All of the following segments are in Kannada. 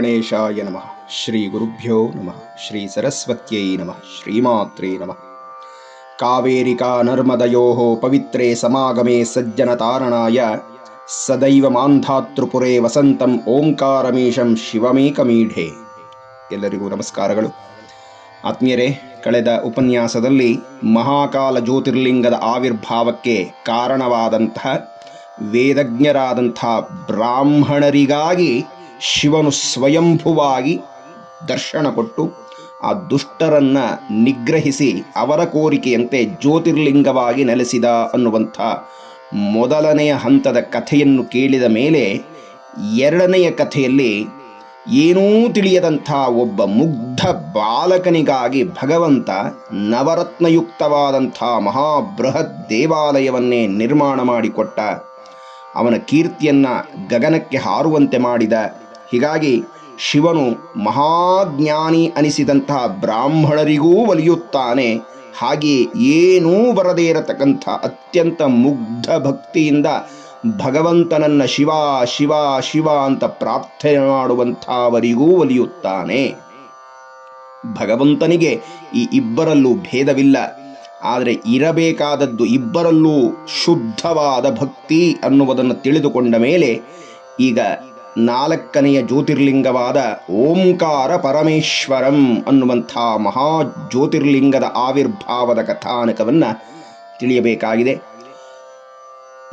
ಗಣೇಶಾಯ ನಮಃ. ಶ್ರೀ ಗುರುಭ್ಯೋ ನಮಃ. ಶ್ರೀ ಸರಸ್ವತ್ಯೈ ನಮಃ. ಶ್ರೀಮಾತ್ರೇ ನಮಃ. ಕಾವೇರಿಕಾ ನರ್ಮದಯೋ ಪವಿತ್ರೇ ಸಮಾಗಮೇ ಸಜ್ಜನತಾರಣಾಯ ಸದೈವ ಮಾಂಧಾತೃಪುರೇ ವಸಂತಂ ಓಂಕಾರಮೀಶಂ ಶಿವಮೇಕಮೀಢೆ. ಎಲ್ಲರಿಗೂ ನಮಸ್ಕಾರಗಳು. ಆತ್ಮೀಯರೇ, ಕಳೆದ ಉಪನ್ಯಾಸದಲ್ಲಿ ಮಹಾಕಾಲ ಜ್ಯೋತಿರ್ಲಿಂಗದ ಆವಿರ್ಭಾವಕ್ಕೆ ಕಾರಣವಾದಂತಹ ವೇದಜ್ಞರಾದಂಥ ಬ್ರಾಹ್ಮಣರಿಗಾಗಿ ಶಿವನು ಸ್ವಯಂಭುವಾಗಿ ದರ್ಶನ ಕೊಟ್ಟು ಆ ದುಷ್ಟರನ್ನ ನಿಗ್ರಹಿಸಿ ಅವರ ಕೋರಿಕೆಯಂತೆ ಜ್ಯೋತಿರ್ಲಿಂಗವಾಗಿ ನೆಲೆಸಿದ ಅನ್ನುವಂಥ ಮೊದಲನೆಯ ಹಂತದ ಕಥೆಯನ್ನು ಕೇಳಿದ ಮೇಲೆ ಎರಡನೆಯ ಕಥೆಯಲ್ಲಿ ಏನೂ ತಿಳಿಯದಂಥ ಒಬ್ಬ ಮುಗ್ಧ ಬಾಲಕನಿಗಾಗಿ ಭಗವಂತ ನವರತ್ನಯುಕ್ತವಾದಂಥ ಮಹಾಬೃಹತ್ ದೇವಾಲಯವನ್ನೇ ನಿರ್ಮಾಣ ಮಾಡಿಕೊಟ್ಟ ಅವನ ಕೀರ್ತಿಯನ್ನ ಗಗನಕ್ಕೆ ಹಾರುವಂತೆ ಮಾಡಿದ ಹೀಗಾಗಿ ಶಿವನು ಮಹಾಜ್ಞಾನಿ ಅನಿಸಿದಂತಹ ಬ್ರಾಹ್ಮಣರಿಗೂ ಒಲಿಯುತ್ತಾನೆ. ಹಾಗೆ ಏನೂ ಬರದೇ ಇರತಕ್ಕಂಥ ಅತ್ಯಂತ ಮುಗ್ಧ ಭಕ್ತಿಯಿಂದ ಭಗವಂತನನ್ನ ಶಿವ ಶಿವ ಶಿವ ಅಂತ ಪ್ರಾರ್ಥನೆ ಮಾಡುವಂಥವರಿಗೂ ಒಲಿಯುತ್ತಾನೆ. ಭಗವಂತನಿಗೆ ಈ ಇಬ್ಬರಲ್ಲೂ ಭೇದವಿಲ್ಲ. ಆದರೆ ಇರಬೇಕಾದದ್ದು ಇಬ್ಬರಲ್ಲೂ ಶುದ್ಧವಾದ ಭಕ್ತಿ ಅನ್ನುವುದನ್ನು ತಿಳಿದುಕೊಂಡ ಮೇಲೆ ಈಗ ನಾಲ್ಕನೆಯ ಜ್ಯೋತಿರ್ಲಿಂಗವಾದ ಓಂಕಾರ ಪರಮೇಶ್ವರಂ ಅನ್ನುವಂಥ ಮಹಾ ಜ್ಯೋತಿರ್ಲಿಂಗದ ಆವಿರ್ಭಾವದ ಕಥಾನಕವನ್ನು ತಿಳಿಯಬೇಕಾಗಿದೆ.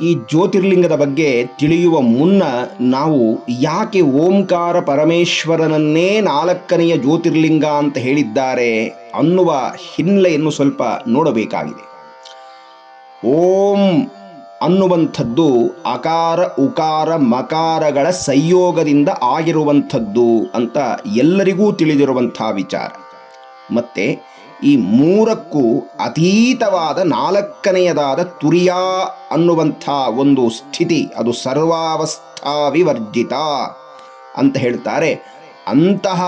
ಈ ಜ್ಯೋತಿರ್ಲಿಂಗದ ಬಗ್ಗೆ ತಿಳಿಯುವ ಮುನ್ನ ನಾವು ಯಾಕೆ ಓಂಕಾರ ಪರಮೇಶ್ವರನನ್ನೇ ನಾಲ್ಕನೆಯ ಜ್ಯೋತಿರ್ಲಿಂಗ ಅಂತ ಹೇಳಿದ್ದಾರೆ ಅನ್ನುವ ಹಿನ್ನೆಲೆಯನ್ನು ಸ್ವಲ್ಪ ನೋಡಬೇಕಾಗಿದೆ. ಓಂ ಅನ್ನುವಂಥದ್ದು ಅಕಾರ, ಉಕಾರ, ಮಕಾರಗಳ ಸಂಯೋಗದಿಂದ ಆಗಿರುವಂಥದ್ದು ಅಂತ ಎಲ್ಲರಿಗೂ ತಿಳಿದಿರುವಂಥ ವಿಚಾರ. ಮತ್ತೆ ಈ ಮೂರಕ್ಕೂ ಅತೀತವಾದ ನಾಲ್ಕನೆಯದಾದ ತುರಿಯಾ ಅನ್ನುವಂಥ ಒಂದು ಸ್ಥಿತಿ, ಅದು ಸರ್ವಾವಸ್ಥಾ ವಿವರ್ಜಿತ ಅಂತ ಹೇಳ್ತಾರೆ. ಅಂತಹ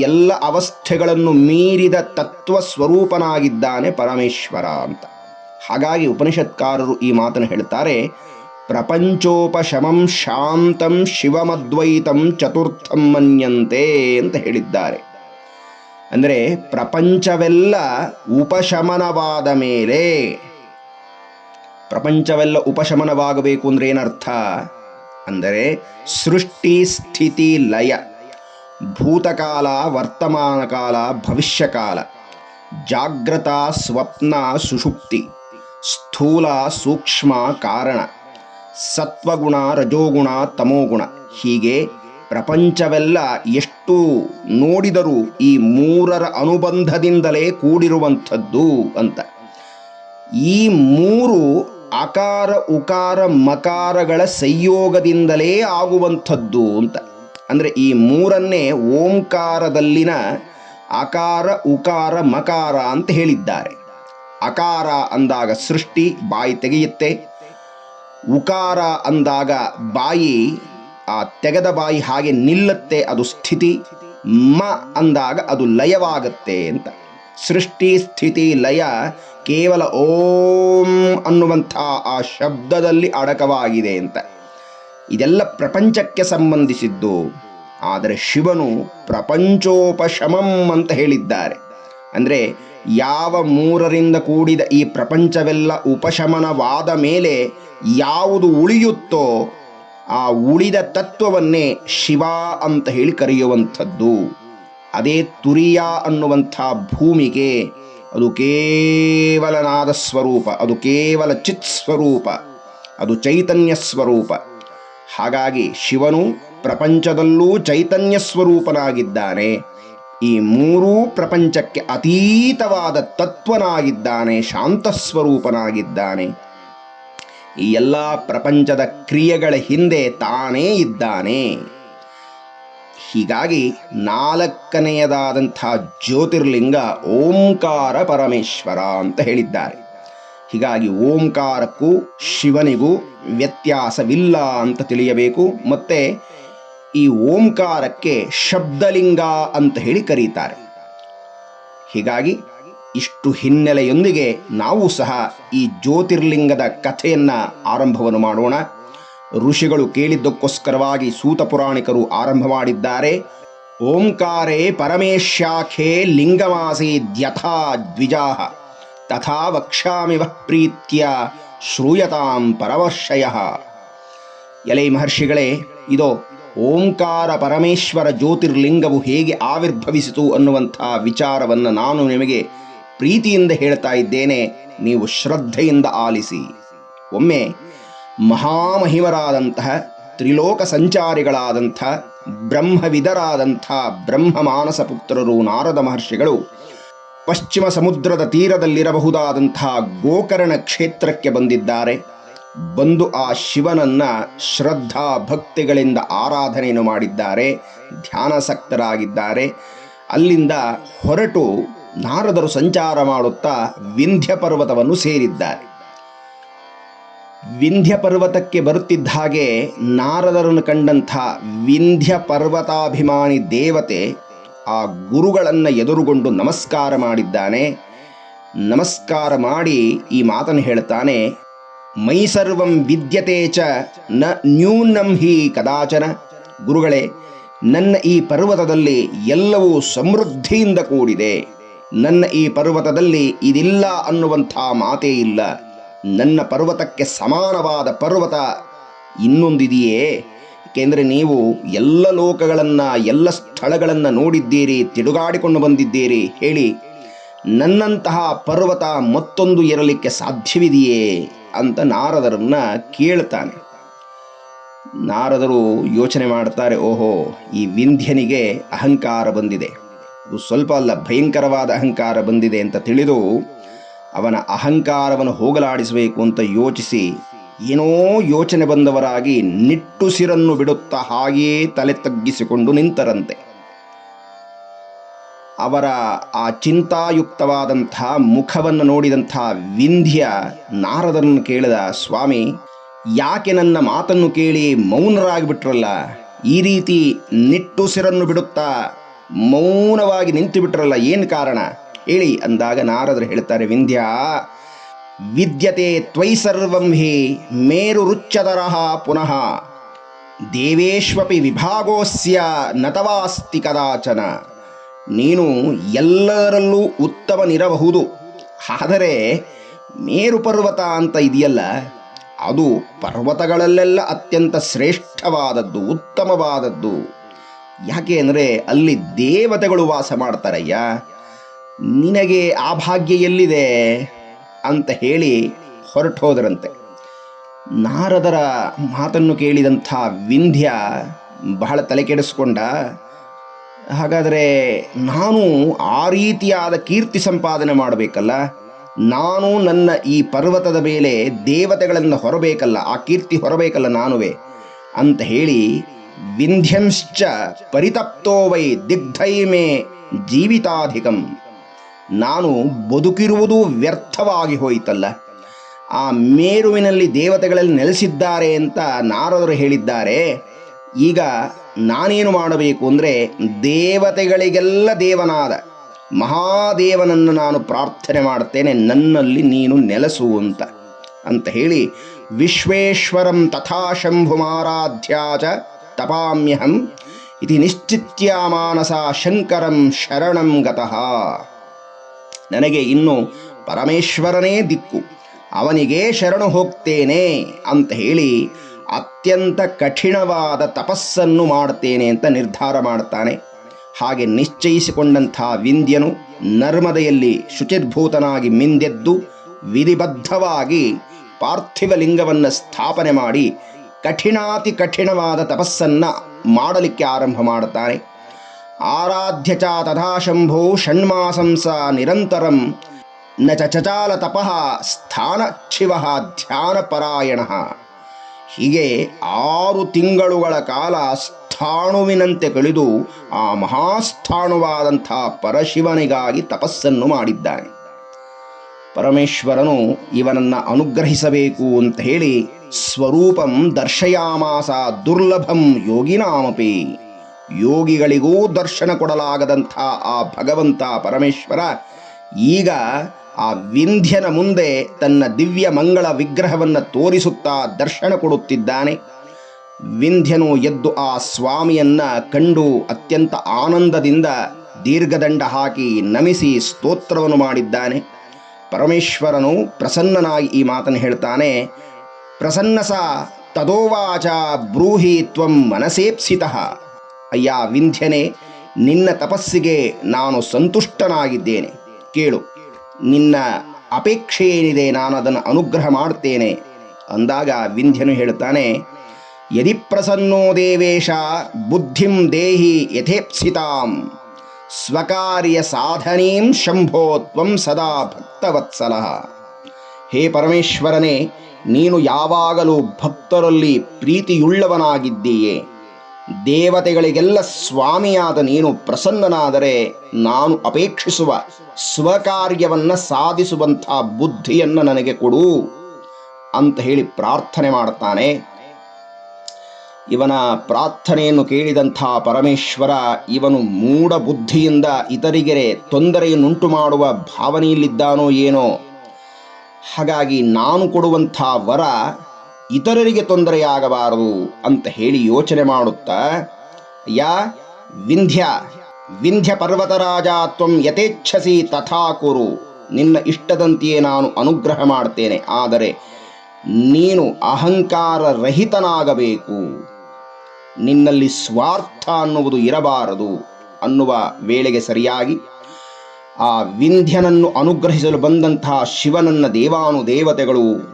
ಎಲ್ಲ ಅವಸ್ಥೆಗಳನ್ನು ಮೀರಿದ ತತ್ವ ಸ್ವರೂಪನಾಗಿದ್ದಾನೆ ಪರಮೇಶ್ವರ ಅಂತ. ಹಾಗಾಗಿ ಉಪನಿಷತ್ಕಾರರು ಈ ಮಾತನ್ನು ಹೇಳ್ತಾರೆ ಪ್ರಪಂಚೋಪಶಮಂ ಶಾಂತಂ ಶಿವಮದ್ವೈತಂ ಚತುರ್ಥಂ ಮನ್ಯಂತೆ ಅಂತ ಹೇಳಿದ್ದಾರೆ. ಅಂದರೆ ಪ್ರಪಂಚವೆಲ್ಲ ಉಪಶಮನವಾದ ಮೇಲೆ, ಪ್ರಪಂಚವೆಲ್ಲ ಉಪಶಮನವಾಗಬೇಕು ಅಂದ್ರೆ ಏನರ್ಥ? ಅಂದರೆ ಸೃಷ್ಟಿ, ಸ್ಥಿತಿ, ಲಯ, ಭೂತಕಾಲ ವರ್ತಮಾನ ಕಾಲ ಭವಿಷ್ಯಕಾಲ, ಜಾಗ್ರತ, ಸ್ವಪ್ನ, ಸುಷುಪ್ತಿ. ಸ್ಥೂಲ ಸೂಕ್ಷ್ಮ ಕಾರಣ. ಸತ್ವಗುಣ, ರಜೋಗುಣ, ತಮೋಗುಣ. ಹೀಗೆ ಪ್ರಪಂಚವೆಲ್ಲ ಎಷ್ಟು ನೋಡಿದರೂ ಈ ಮೂರರ ಅನುಬಂಧದಿಂದಲೇ ಕೂಡಿರುವಂಥದ್ದು ಅಂತ. ಈ ಮೂರು ಅಕಾರ ಉಕಾರ, ಮಕಾರಗಳ ಸಂಯೋಗದಿಂದಲೇ ಆಗುವಂಥದ್ದು ಅಂತ. ಅಂದರೆ ಈ ಮೂರನ್ನೇ ಓಂಕಾರದಲ್ಲಿನ ಅಕಾರ ಉಕಾರ, ಮಕಾರ ಅಂತ ಹೇಳಿದ್ದಾರೆ. ಅಕಾರ ಅಂದಾಗ ಸೃಷ್ಟಿ ಬಾಯಿ ತೆಗೆಯುತ್ತೆ. ಉಕಾರ ಅಂದಾಗ ಬಾಯಿ, ಆ ತೆಗೆದ ಬಾಯಿ ಹಾಗೆ ನಿಲ್ಲತ್ತೆ, ಅದು ಸ್ಥಿತಿ. ಮ ಅಂದಾಗ ಅದು ಲಯವಾಗತ್ತೆ ಅಂತ. ಸೃಷ್ಟಿ, ಸ್ಥಿತಿ, ಲಯ ಕೇವಲ ಓಂ ಅನ್ನುವಂಥ ಆ ಶಬ್ದದಲ್ಲಿ ಅಡಕವಾಗಿದೆ ಅಂತ. ಇದೆಲ್ಲ ಪ್ರಪಂಚಕ್ಕೆ ಸಂಬಂಧಿಸಿದ್ದು. ಆದರೆ ಶಿವನು ಪ್ರಪಂಚೋಪಶಮಂ ಅಂತ ಹೇಳಿದ್ದಾರೆ. ಅಂದರೆ ಯಾವ ಮೂರರಿಂದ ಕೂಡಿದ ಈ ಪ್ರಪಂಚವೆಲ್ಲ ಉಪಶಮನವಾದ ಮೇಲೆ ಯಾವುದು ಉಳಿಯುತ್ತೋ ಆ ಉಳಿದ ತತ್ವವನ್ನೇ ಶಿವ ಅಂತ ಹೇಳಿ ಕರೆಯುವಂಥದ್ದು. ಅದೇ ತುರಿಯ ಅನ್ನುವಂಥ ಭೂಮಿಗೆ ಅದು ಕೇವಲ ನಾದ ಸ್ವರೂಪ, ಅದು ಕೇವಲ ಚಿತ್ ಸ್ವರೂಪ, ಅದು ಚೈತನ್ಯ ಸ್ವರೂಪ. ಹಾಗಾಗಿ ಶಿವನು ಪ್ರಪಂಚದಲ್ಲೂ ಚೈತನ್ಯ ಸ್ವರೂಪನಾಗಿದ್ದಾನೆ. ಈ ಮೂರೂ ಪ್ರಪಂಚಕ್ಕೆ ಅತೀತವಾದ ತತ್ವನಾಗಿದ್ದಾನೆ ಶಾಂತ ಸ್ವರೂಪನಾಗಿದ್ದಾನೆ ಈ ಎಲ್ಲ ಪ್ರಪಂಚದ ಕ್ರಿಯೆಗಳ ಹಿಂದೆ ತಾನೇ ಇದ್ದಾನೆ. ಹೀಗಾಗಿ ನಾಲ್ಕನೆಯದಾದಂಥ ಜ್ಯೋತಿರ್ಲಿಂಗ ಓಂಕಾರ ಪರಮೇಶ್ವರ ಅಂತ ಹೇಳಿದ್ದಾರೆ. ಹೀಗಾಗಿ ಓಂಕಾರಕ್ಕೂ ಶಿವನಿಗೂ ವ್ಯತ್ಯಾಸವಿಲ್ಲ ಅಂತ ತಿಳಿಯಬೇಕು. ಮತ್ತೆ ಈ ಓಂಕಾರಕ್ಕೆ ಶಬ್ದಲಿಂಗ ಅಂತ ಹೇಳಿ ಕರೀತಾರೆ. ಹೀಗಾಗಿ ಇಷ್ಟು ಹಿನ್ನೆಲೆಯೊಂದಿಗೆ ನಾವು ಸಹ ಈ ಜ್ಯೋತಿರ್ಲಿಂಗದ ಕಥೆಯನ್ನ ಆರಂಭವನ್ನು ಮಾಡೋಣ. ಋಷಿಗಳು ಕೇಳಿದ್ದಕ್ಕೋಸ್ಕರವಾಗಿ ಸೂತ ಪುರಾಣಿಕರು ಆರಂಭ ಮಾಡಿದ್ದಾರೆ. ಓಂಕಾರೇ ಪರಮೇಶಾಖೆ ಲಿಂಗಮಾಸೀದ್ಯಥಾ ದ್ವಿಜಾಹ. ತಥಾ ವಕ್ಷಾಮಿವ ಪ್ರೀತ್ಯ ಶ್ರೂಯತಾಂ ಪರವರ್ಷಯ. ಎಲೈ ಮಹರ್ಷಿಗಳೇ, ಇದೋ ಓಂಕಾರ ಪರಮೇಶ್ವರ ಜ್ಯೋತಿರ್ಲಿಂಗವು ಹೇಗೆ ಆವಿರ್ಭವಿಸಿತು ಅನ್ನುವಂಥ ವಿಚಾರವನ್ನು ನಾನು ನಿಮಗೆ ಪ್ರೀತಿಯಿಂದ ಹೇಳ್ತಾ ಇದ್ದೇನೆ. ನೀವು ಶ್ರದ್ಧೆಯಿಂದ ಆಲಿಸಿ. ಒಮ್ಮೆ ಮಹಾಮಹಿಮರಾದಂತಹ ತ್ರಿಲೋಕ ಸಂಚಾರಿಗಳಾದಂಥ ಬ್ರಹ್ಮವಿದರಾದಂಥ ಬ್ರಹ್ಮ ಮಾನಸ ಪುತ್ರರು ನಾರದ ಮಹರ್ಷಿಗಳು ಪಶ್ಚಿಮ ಸಮುದ್ರದ ತೀರದಲ್ಲಿರಬಹುದಾದಂಥ ಗೋಕರ್ಣ ಕ್ಷೇತ್ರಕ್ಕೆ ಬಂದಿದ್ದಾರೆ. ಬಂದು ಆ ಶಿವನನ್ನ ಶ್ರದ್ಧಾ ಭಕ್ತಿಗಳಿಂದ ಆರಾಧನೆಯನ್ನು ಮಾಡಿದ್ದಾರೆ, ಧ್ಯಾನಾಸಕ್ತರಾಗಿದ್ದಾರೆ. ಅಲ್ಲಿಂದ ಹೊರಟು ನಾರದರು ಸಂಚಾರ ಮಾಡುತ್ತಾ ವಿಂಧ್ಯ ಪರ್ವತವನ್ನು ಸೇರಿದ್ದಾರೆ. ವಿಂಧ್ಯ ಪರ್ವತಕ್ಕೆ ಬರುತ್ತಿದ್ದ ಹಾಗೆ ನಾರದರನ್ನು ಕಂಡಂಥ ವಿಂಧ್ಯ ಪರ್ವತಾಭಿಮಾನಿ ದೇವತೆ ಆ ಗುರುಗಳನ್ನು ಎದುರುಗೊಂಡು ನಮಸ್ಕಾರ ಮಾಡಿದ್ದಾನೆ. ನಮಸ್ಕಾರ ಮಾಡಿ ಈ ಮಾತನ್ನು ಹೇಳ್ತಾನೆ ಮೈ ಸರ್ವಂ ವಿದ್ಯತೆ ಚ ನ ನ್ಯೂನಂ ಹಿ ಕದಾಚನ. ಗುರುಗಳೇ, ನನ್ನ ಈ ಪರ್ವತದಲ್ಲಿ ಎಲ್ಲವೂ ಸಮೃದ್ಧಿಯಿಂದ ಕೂಡಿದೆ. ನನ್ನ ಈ ಪರ್ವತದಲ್ಲಿ ಇದಿಲ್ಲ ಅನ್ನುವಂಥ ಮಾತೇ ಇಲ್ಲ. ನನ್ನ ಪರ್ವತಕ್ಕೆ ಸಮಾನವಾದ ಪರ್ವತ ಇನ್ನೊಂದಿದೆಯೇ? ಏಕೆಂದರೆ ನೀವು ಎಲ್ಲ ಲೋಕಗಳನ್ನು, ಎಲ್ಲ ಸ್ಥಳಗಳನ್ನು ನೋಡಿದ್ದೀರಿ ತಿಡುಗಾಡಿಕೊಂಡು ಬಂದಿದ್ದೀರಿ. ಹೇಳಿ, ನನ್ನಂತಹ ಪರ್ವತ ಮತ್ತೊಂದು ಇರಲಿಕ್ಕೆ ಸಾಧ್ಯವಿದೆಯೇ? ಅಂತ ನಾರದರನ್ನ ಕೇಳ್ತಾನೆ. ನಾರದರು ಯೋಚನೆ ಮಾಡ್ತಾರೆ, ಓಹೋ, ಈ ವಿಂಧ್ಯನಿಗೆ ಅಹಂಕಾರ ಬಂದಿದೆ. ಇದು ಸ್ವಲ್ಪ ಅಲ್ಲ, ಭಯಂಕರವಾದ ಅಹಂಕಾರ ಬಂದಿದೆ ಅಂತ ತಿಳಿದು ಅವನ ಅಹಂಕಾರವನ್ನು ಹೋಗಲಾಡಿಸಬೇಕು ಅಂತ ಯೋಚಿಸಿ ಏನೋ ಯೋಚನೆ ಬಂದವರಾಗಿ ನಿಟ್ಟುಸಿರನ್ನು ಬಿಡುತ್ತಾ ಹಾಗೆಯೇ ತಲೆ ತಗ್ಗಿಸಿಕೊಂಡು ನಿಂತರಂತೆ. ಅವರ ಆ ಚಿಂತಾಯುಕ್ತವಾದಂಥ ಮುಖವನ್ನು ನೋಡಿದಂಥ ವಿಂಧ್ಯ ನಾರದರನ್ನು ಕೇಳಿದ, ಸ್ವಾಮಿ, ಯಾಕೆ ನನ್ನ ಮಾತನ್ನು ಕೇಳಿ ಮೌನರಾಗಿಬಿಟ್ರಲ್ಲ? ಈ ರೀತಿ ನಿಟ್ಟುಸಿರನ್ನು ಬಿಡುತ್ತಾ ಮೌನವಾಗಿ ನಿಂತು ಬಿಟ್ರಲ್ಲ ಏನು ಕಾರಣ? ಹೇಳಿ ಅಂದಾಗ ನಾರದರು ಹೇಳ್ತಾರೆ, ವಿಂಧ್ಯ, ವಿದ್ಯತೆ ತ್ವೈ ಸರ್ವಂ ಹಿ, ಮೇರು ಪುನಃ. ದೇವೇಶ್ವಪಿ ವಿಭಾಗೋಸ್ಯ ನತವಾಸ್ತಿ ಕದಾಚನ. ನೀನು ಎಲ್ಲರಲ್ಲೂ ಉತ್ತಮನಿರಬಹುದು. ಆದರೆ ಮೇರು ಪರ್ವತ ಅಂತ ಇದೆಯಲ್ಲ, ಅದು ಪರ್ವತಗಳಲ್ಲೆಲ್ಲ ಅತ್ಯಂತ ಶ್ರೇಷ್ಠವಾದದ್ದು, ಉತ್ತಮವಾದದ್ದು. ಯಾಕೆ ಅಂದರೆ ಅಲ್ಲಿ ದೇವತೆಗಳು ವಾಸ ಮಾಡ್ತಾರಯ್ಯ. ನಿನಗೆ ಆ ಭಾಗ್ಯ ಎಲ್ಲಿದೆ ಅಂತ ಹೇಳಿ ಹೊರಟೋದರಂತೆ. ನಾರದರ ಮಾತನ್ನು ಕೇಳಿದಂಥ ವಿಂಧ್ಯ ಬಹಳ ತಲೆ ಕೆಡಿಸ್ಕೊಂಡ ಹಾಗಾದರೆ ನಾನು ಆ ರೀತಿಯಾದ ಕೀರ್ತಿ ಸಂಪಾದನೆ ಮಾಡಬೇಕಲ್ಲ? ನಾನು ನನ್ನ ಈ ಪರ್ವತದ ಮೇಲೆ ದೇವತೆಗಳನ್ನು ಹೊರಬೇಕಲ್ಲ, ಆ ಕೀರ್ತಿ ಹೊರಬೇಕಲ್ಲ ನಾನುವೆ? ಅಂತ ಹೇಳಿ ವಿಂಧ್ಯಂಶ್ಚ ಪರಿತಪ್ತೋ ವೈ ದಿಗ್ಧೈಮೆ ಜೀವಿತಾಧಿಕಂ. ನಾನು ಬದುಕಿರುವುದು ವ್ಯರ್ಥವಾಗಿ ಹೋಯಿತಲ್ಲ. ಆ ಮೇರುವಿನಲ್ಲಿ ದೇವತೆಗಳಲ್ಲಿ ನೆಲೆಸಿದ್ದಾರೆ ಅಂತ ನಾರದರು ಹೇಳಿದ್ದಾರೆ. ಈಗ ನಾನೇನು ಮಾಡಬೇಕು ಅಂದರೆ ದೇವತೆಗಳಿಗೆಲ್ಲ ದೇವನಾದ ಮಹಾದೇವನನ್ನು ನಾನು ಪ್ರಾರ್ಥನೆ ಮಾಡ್ತೇನೆ, ನನ್ನಲ್ಲಿ ನೀನು ನೆಲೆಸು ಅಂತ. ಅಂತ ಹೇಳಿ ವಿಶ್ವೇಶ್ವರಂ ತಥಾ ಶಂಭುಮಾರಾಧ್ಯ ಚ ತಪಾಮ್ಯಹಂ ಇತಿ ನಿಶ್ಚಿತ್ಯ ಮಾನಸ ಶಂಕರಂ ಶರಣಂ ಗತಃ. ನನಗೆ ಇನ್ನು ಪರಮೇಶ್ವರನೇ ದಿಕ್ಕು, ಅವನಿಗೆ ಶರಣು ಹೋಗ್ತೇನೆ ಅಂತ ಹೇಳಿ ಅತ್ಯಂತ ಕಠಿಣವಾದ ತಪಸ್ಸನ್ನು ಮಾಡ್ತೇನೆ ಅಂತ ನಿರ್ಧಾರ ಮಾಡ್ತಾನೆ. ಹಾಗೆ ನಿಶ್ಚಯಿಸಿಕೊಂಡಂಥ ವಿಂದ್ಯನು ನರ್ಮದೆಯಲ್ಲಿ ಶುಚಿರ್ಭೂತನಾಗಿ ಮಿಂದೆದ್ದು ವಿಧಿಬದ್ಧವಾಗಿ ಪಾರ್ಥಿವ ಲಿಂಗವನ್ನು ಸ್ಥಾಪನೆ ಮಾಡಿ ಕಠಿಣಾತಿ ಕಠಿಣವಾದ ತಪಸ್ಸನ್ನು ಮಾಡಲಿಕ್ಕೆ ಆರಂಭ ಮಾಡುತ್ತಾನೆ ಆರಾಧ್ಯ ಚ ತಥಾ ಷಣ್ಮಾಸಂಸ ನಿರಂತರಂ ನ ಚಚಾಲ ತಪಃ ಸ್ಥಾನಕ್ಷಿವ ಧ್ಯಾನಪರಾಯಣ. ಹೀಗೆ ಆರು ತಿಂಗಳುಗಳ ಕಾಲ ಸ್ಥಾಣುವಿನಂತೆ ಕಳೆದು ಆ ಮಹಾಸ್ಥಾಣುವಾದಂಥ ಪರಶಿವನಿಗಾಗಿ ತಪಸ್ಸನ್ನು ಮಾಡಿದ್ದಾನೆ. ಪರಮೇಶ್ವರನು ಇವನನ್ನು ಅನುಗ್ರಹಿಸಬೇಕು ಅಂತ ಹೇಳಿ ಸ್ವರೂಪಂ ದರ್ಶಯಾಮಾಸ ದುರ್ಲಭಂ ಯೋಗಿನಾಮಪಿ. ಯೋಗಿಗಳಿಗೂ ದರ್ಶನ ಕೊಡಲಾಗದಂಥ ಆ ಭಗವಂತ ಪರಮೇಶ್ವರ ಈಗ ಆ ವಿಂಧ್ಯನ ಮುಂದೆ ತನ್ನ ದಿವ್ಯ ಮಂಗಳ ವಿಗ್ರಹವನ್ನು ತೋರಿಸುತ್ತಾ ದರ್ಶನ ಕೊಡುತ್ತಿದ್ದಾನೆ. ವಿಂಧ್ಯನು ಎದ್ದು ಆ ಸ್ವಾಮಿಯನ್ನ ಕಂಡು ಅತ್ಯಂತ ಆನಂದದಿಂದ ದೀರ್ಘದಂಡ ಹಾಕಿ ನಮಿಸಿ ಸ್ತೋತ್ರವನ್ನು ಮಾಡಿದ್ದಾನೆ. ಪರಮೇಶ್ವರನು ಪ್ರಸನ್ನನಾಗಿ ಈ ಮಾತನ್ನು ಹೇಳ್ತಾನೆ, ಪ್ರಸನ್ನಸ ತದೋವಾಚ ಬ್ರೂಹಿ ತ್ವಂ ಮನಸೇಪ್ಸಿತ. ಅಯ್ಯ ವಿಂಧ್ಯನೇ, ನಿನ್ನ ತಪಸ್ಸಿಗೆ ನಾನು ಸಂತುಷ್ಟನಾಗಿದ್ದೇನೆ. ಕೇಳು. ನಿನ್ನ ಅಪೇಕ್ಷೆ ಏನಿದೆ ನಾನು ಅದನ್ನು ಅನುಗ್ರಹ ಮಾಡ್ತೇನೆ ಅಂದಾಗ ವಿಂಧ್ಯನು ಹೇಳ್ತಾನೆ ಯದಿ ಪ್ರಸನ್ನೋ ದೇವೇಶ ಬುದ್ಧಿಂ ದೇಹಿ ಯಥೇಪ್ಸಿತಾಂ ಸ್ವಕಾರ್ಯ ಸಾಧನೀಂ ಶಂಭೋತ್ವಂ ಸದಾ ಭಕ್ತವತ್ಸಲ. ಹೇ ಪರಮೇಶ್ವರನೇ, ನೀನು ಯಾವಾಗಲೂ ಭಕ್ತರಲ್ಲಿ ಪ್ರೀತಿಯುಳ್ಳವನಾಗಿದ್ದೀಯೆ. ದೇವತೆಗಳಿಗೆಲ್ಲ ಸ್ವಾಮಿಯಾದ ನೀನು ಪ್ರಸನ್ನನಾದರೆ ನಾನು ಅಪೇಕ್ಷಿಸುವ ಸ್ವಕಾರ್ಯವನ್ನ ಸಾಧಿಸುವಂಥ ಬುದ್ಧಿಯನ್ನು ನನಗೆ ಕೊಡು ಅಂತ ಹೇಳಿ ಪ್ರಾರ್ಥನೆ ಮಾಡ್ತಾನೆ. ಇವನ ಪ್ರಾರ್ಥನೆಯನ್ನು ಕೇಳಿದಂಥ ಪರಮೇಶ್ವರ ಇವನು ಮೂಢ ಬುದ್ಧಿಯಿಂದ ಇತರಿಗೆರೆ ತೊಂದರೆಯನ್ನುಂಟು ಮಾಡುವ ಭಾವನೆಯಲ್ಲಿದ್ದಾನೋ ಏನೋ. ಹಾಗಾಗಿ ನಾನು ಕೊಡುವಂಥ ವರ ಇತರರಿಗೆ ತೊಂದರೆಯಾಗಬಾರದು ಅಂತ ಹೇಳಿ ಯೋಚನೆ ಮಾಡುತ್ತಾ ಯಾ ವಿಂಧ್ಯ ವಿಂಧ್ಯ ಪರ್ವತರಾಜ ತ್ವಂ ಯಥೇಚ್ಛಸಿ ತಥಾ ಕುರು. ನಿನ್ನ ಇಷ್ಟದಂತೆಯೇ ನಾನು ಅನುಗ್ರಹ ಮಾಡ್ತೇನೆ. ಆದರೆ ನೀನು ಅಹಂಕಾರ ರಹಿತನಾಗಬೇಕು ನಿನ್ನಲ್ಲಿ ಸ್ವಾರ್ಥ ಅನ್ನುವುದು ಇರಬಾರದು ಅನ್ನುವ ವೇಳೆಗೆ ಸರಿಯಾಗಿ, ಆ ವಿಂಧ್ಯನನ್ನು ಅನುಗ್ರಹಿಸಲು ಬಂದಂತಹ ಶಿವನನ್ನ ದೇವಾನು ದೇವತೆಗಳು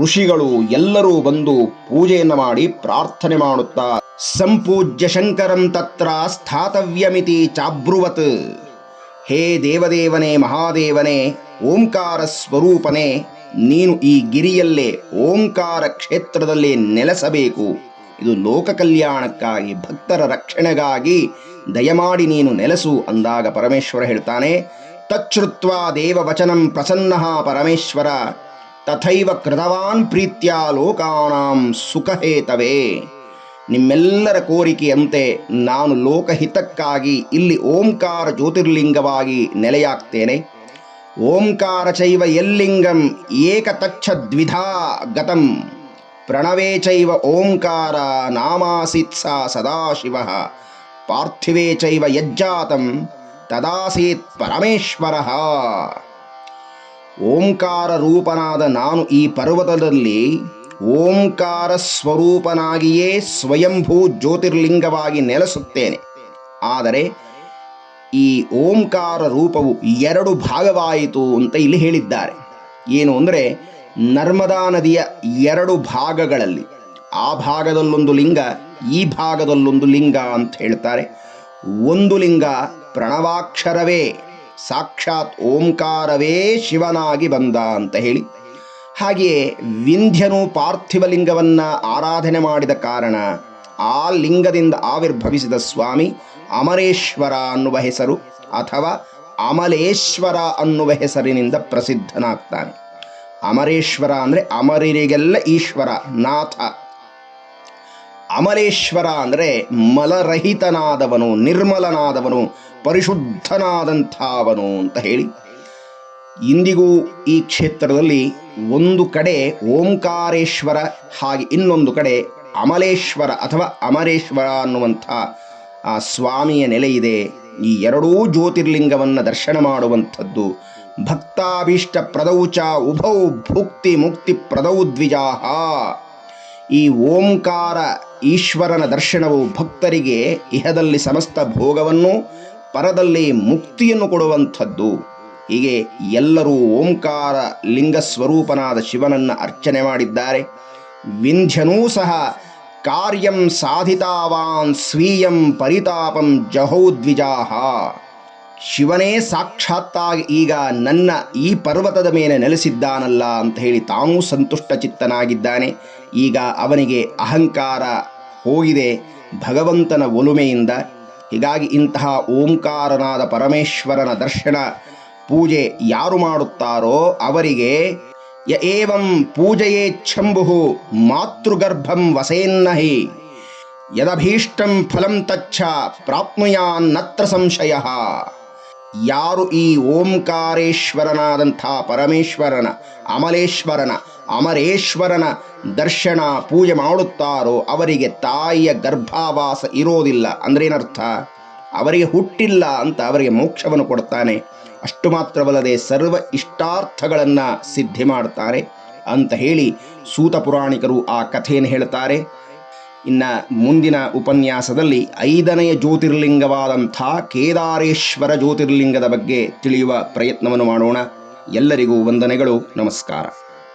ಋಷಿಗಳು ಎಲ್ಲರೂ ಬಂದು ಪೂಜೆಯನ್ನು ಮಾಡಿ ಪ್ರಾರ್ಥನೆ ಮಾಡುತ್ತಾ, ಸಂಪೂಜ್ಯ ಶಂಕರಂ ತತ್ರ ಸ್ಥಾತವ್ಯಮಿತಿ ಚಾಬ್ರುವತ್. ಹೇ ದೇವದೇವನೇ, ಮಹಾದೇವನೇ, ಓಂಕಾರ ಸ್ವರೂಪನೇ, ನೀನು ಈ ಗಿರಿಯಲ್ಲೇ, ಓಂಕಾರ ಕ್ಷೇತ್ರದಲ್ಲಿ ನೆಲೆಸಬೇಕು. ಇದು ಲೋಕ ಕಲ್ಯಾಣಕ್ಕಾಗಿ, ಭಕ್ತರ ರಕ್ಷಣೆಗಾಗಿ ದಯಮಾಡಿ ನೀನು ನೆಲೆಸು ಅಂದಾಗ ಪರಮೇಶ್ವರ ಹೇಳ್ತಾನೆ ತಚ್ಛೃತ್ವ ದೇವವಚನಂ ಪ್ರಸನ್ನ ಪರಮೇಶ್ವರ. ತಥೈವ ಕೃತವಾನ್ ಪ್ರೀತ್ಯ ಲೋಕಾನಾಂ ಸುಖಹೇತವೇ. ನಿಮ್ಮೆಲ್ಲರ ಕೋರಿಕೆಯಂತೆ ನಾನು ಲೋಕಹಿತಕ್ಕಾಗಿ ಇಲ್ಲಿ ಓಂಕಾರ ಜ್ಯೋತಿರ್ಲಿಂಗವಾಗಿ ನೆಲೆಯಾಗ್ತೇನೆ. ಓಂಕಾರ ಚೈವ ಎಲ್ಲಿಂಗಂ ಏಕತಚ್ಛ ದ್ವಿಧಾ ಗತಂ. ಪ್ರಣವೇ ಚೈವ ಓಂಕಾರ ನಾಮಾಸೀತ್ ಸ ಸದಾಶಿವ. ಪಾರ್ಥಿವೇ ಚೈವ ಯಜ್ಜಾತಂ ತದಾಸೀತ್ ಪರಮೇಶ್ವರ. ಓಂಕಾರ ರೂಪನಾದ ನಾನು ಈ ಪರ್ವತದಲ್ಲಿ ಓಂಕಾರ ಸ್ವರೂಪನಾಗಿಯೇ ಸ್ವಯಂಭೂ ಜ್ಯೋತಿರ್ಲಿಂಗವಾಗಿ ನೆಲೆಸುತ್ತೇನೆ. ಆದರೆ ಈ ಓಂಕಾರ ರೂಪವು ಎರಡು ಭಾಗವಾಯಿತು ಅಂತ ಇಲ್ಲಿ ಹೇಳಿದ್ದಾರೆ. ಏನು ಅಂದರೆ ನರ್ಮದಾ ನದಿಯ ಎರಡು ಭಾಗಗಳಲ್ಲಿ ಆ ಭಾಗದಲ್ಲೊಂದು ಲಿಂಗ, ಈ ಭಾಗದಲ್ಲೊಂದು ಲಿಂಗ ಅಂತ ಹೇಳ್ತಾರೆ. ಒಂದು ಲಿಂಗ ಪ್ರಣವಾಕ್ಷರವೇ. ಸಾಕ್ಷಾತ್ ಓಂಕಾರವೇ ಶಿವನಾಗಿ ಬಂದ ಅಂತ ಹೇಳಿ. ಹಾಗೆಯೇ ವಿಂಧ್ಯನು ಪಾರ್ಥಿವ ಲಿಂಗವನ್ನ ಆರಾಧನೆ ಮಾಡಿದ ಕಾರಣ ಆ ಲಿಂಗದಿಂದ ಆವಿರ್ಭವಿಸಿದ ಸ್ವಾಮಿ ಅಮರೇಶ್ವರ ಅನ್ನುವ ಹೆಸರು ಅಥವಾ ಅಮಲೇಶ್ವರ ಅನ್ನುವ ಹೆಸರಿನಿಂದ ಪ್ರಸಿದ್ಧನಾಗ್ತಾನೆ. ಅಮರೇಶ್ವರ ಅಂದರೆ ಅಮರರಿಗೆಲ್ಲ ಈಶ್ವರ, ನಾಥ. ಅಮಲೇಶ್ವರ ಅಂದರೆ ಮಲರಹಿತನಾದವನು, ನಿರ್ಮಲನಾದವನು, ಪರಿಶುದ್ಧನಾದಂಥವನು ಅಂತ ಹೇಳಿ. ಇಂದಿಗೂ ಈ ಕ್ಷೇತ್ರದಲ್ಲಿ ಒಂದು ಕಡೆ ಓಂಕಾರೇಶ್ವರ, ಹಾಗೆ ಇನ್ನೊಂದು ಕಡೆ ಅಮಲೇಶ್ವರ ಅಥವಾ ಅಮರೇಶ್ವರ ಅನ್ನುವಂಥ, ಆ, ಸ್ವಾಮಿಯ ನೆಲೆಯಿದೆ ಈ ಎರಡೂ ಜ್ಯೋತಿರ್ಲಿಂಗವನ್ನು ದರ್ಶನ ಮಾಡುವಂಥದ್ದು. ಭಕ್ತಾಭೀಷ್ಟ ಪ್ರದೌಚ ಉಭೌ ಭುಕ್ತಿ ಮುಕ್ತಿ ಪ್ರದೌ ದ್ವಿಜಾಹ. ಈ ಓಂಕಾರ ಈಶ್ವರನ ದರ್ಶನವು ಭಕ್ತರಿಗೆ ಇಹದಲ್ಲಿ ಸಮಸ್ತ ಭೋಗವನ್ನು, ಪರದಲ್ಲಿ ಮುಕ್ತಿಯನ್ನು ಕೊಡುವಂಥದ್ದು. ಹೀಗೆ ಎಲ್ಲರೂ ಓಂಕಾರ ಲಿಂಗ ಸ್ವರೂಪನಾದ ಶಿವನನ್ನ ಅರ್ಚನೆ ಮಾಡಿದ್ದಾರೆ. ವಿಂಧ್ಯನೂ ಸಹ ಕಾರ್ಯಂ ಸಾಧಿತಾವಾನ್ ಸ್ವೀಯಂ ಪರಿತಾಪಂ ಜಹೌದ್ವಿಜಾಹ. ಶಿವನೇ ಸಾಕ್ಷಾತ್ತಾಗಿ ಈಗ ನನ್ನ ಈ ಪರ್ವತದ ಮೇಲೆ ನೆಲೆಸಿದ್ದಾನಲ್ಲ ಅಂತ ಹೇಳಿ ತಾನೂ ಸಂತುಷ್ಟ ಚಿತ್ತನಾಗಿದ್ದಾನೆ ಈಗ ಅವನಿಗೆ ಅಹಂಕಾರ ಹೋಗಿದೆ. ಭಗವಂತನ ಒಲುಮೆಯಿಂದ ಹೀಗಾಗಿ ಇಂತಹ ಓಂಕಾರನಾದ ಪರಮೇಶ್ವರನ ದರ್ಶನ ಪೂಜೆ ಯಾರು ಮಾಡುತ್ತಾರೋ ಅವರಿಗೆ ಯ ಏವಂ ಪೂಜೆಯೇ ಛಂಬು ಮಾತೃಗರ್ಭಂ ವಸೇನ್ನಹಿ. ಯದಭೀಷ್ಟಂ ಫಲಂ ತಚ್ಚ ಪ್ರಾಪ್ನುಯಾನ್ನತ್ರ ಸಂಶಯ. ಯಾರು ಈ ಓಂಕಾರೇಶ್ವರನಾದಂಥ ಪರಮೇಶ್ವರನ ಅಮಲೇಶ್ವರನ ಅಮರೇಶ್ವರನ ದರ್ಶನ ಪೂಜೆ ಮಾಡುತ್ತಾರೋ ಅವರಿಗೆ ತಾಯಿಯ ಗರ್ಭಾವಾಸ ಇರೋದಿಲ್ಲ. ಅಂದ್ರೇನರ್ಥ ಅವರಿಗೆ ಹುಟ್ಟಿಲ್ಲ ಅಂತ ಅವರಿಗೆ ಮೋಕ್ಷವನ್ನು ಕೊಡ್ತಾನೆ. ಅಷ್ಟು ಮಾತ್ರವಲ್ಲದೆ ಸರ್ವ ಇಷ್ಟಾರ್ಥಗಳನ್ನು ಸಿದ್ಧಿ ಮಾಡ್ತಾರೆ ಅಂತ ಹೇಳಿ ಸೂತ ಪುರಾಣಿಕರು ಆ ಕಥೆಯನ್ನು ಹೇಳ್ತಾರೆ. ಇನ್ನು ಮುಂದಿನ ಉಪನ್ಯಾಸದಲ್ಲಿ ಐದನೆಯ ಜ್ಯೋತಿರ್ಲಿಂಗವಾದಂಥ ಕೇದಾರೇಶ್ವರ ಜ್ಯೋತಿರ್ಲಿಂಗದ ಬಗ್ಗೆ ತಿಳಿಯುವ ಪ್ರಯತ್ನವನ್ನು ಮಾಡೋಣ. ಎಲ್ಲರಿಗೂ ವಂದನೆಗಳು. ನಮಸ್ಕಾರ.